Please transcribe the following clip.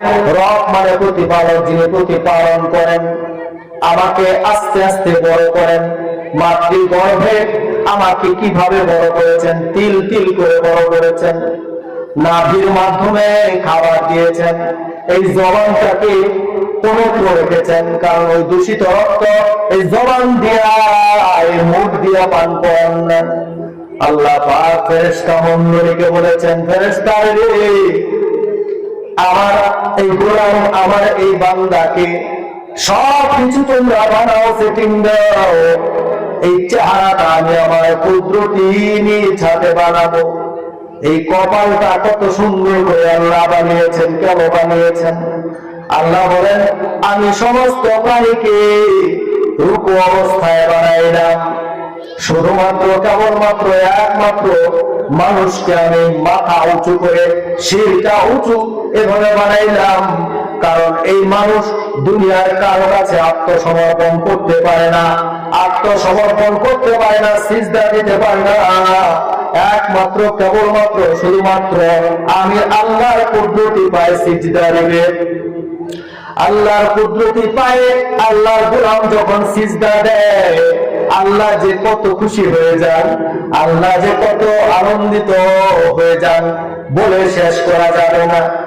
রব মানে প্রতিপালক যিনি প্রতিপালন করেন, আমাকে আস্তে আস্তে বড় করেন। মাতৃগর্ভে আমাকে কীভাবে বড় করেছেন? তিল তিল করে বড় করেছেন। নাভির মাধ্যমে খাবার দিয়েছেন। এই জবানটাকে পবিত্র রেখেছেন, কারণ ওই দূষিত রক্ত এই জবান দিয়া এই মুখ দিয়া পান করেন না। আল্লাহ পাক ফেরেশতা মন্ডলীকে বলেছেন, ফেরেশতা রে আমার এই গোলাম, আমার এই বান্দাকে সব কিছু তোমরা বানাও সেটিং দাও। এই চেহারাটা আমি আমার কুদরতি হাতে বানাবো। এই কপালটা কত সুন্দর করে আল্লাহ বানিয়েছেন, কেন বানিয়েছেন? আল্লাহ বলেন, আমি সমস্ত প্রাণীকে রূপ অবস্থায় বানাইলাম। শুধুমাত্র, কেবলমাত্র, একমাত্র মানুষকে আমি মাথা উঁচু করে, শিরটা উঁচু এভাবে বানাইলাম, কারণ এই মানুষ দুনিয়ার কারও কাছে আত্মসমর্পণ করতে পারে না, আত্মসমর্পণ করতে পারে না, সিজদা দিতে পারে না। একমাত্র, কেবলমাত্র, শুধুমাত্র আমি আল্লাহর পদ্ধতি পায় সিজদা দিবে। আল্লাহর কুদরতি পায়ে আল্লাহর গোলাম যখন সিজদা দেয়, আল্লাহ যে কত খুশি হয়ে যান, আল্লাহ যে কত আনন্দিত হয়ে যান, বলে শেষ করা যাবে না।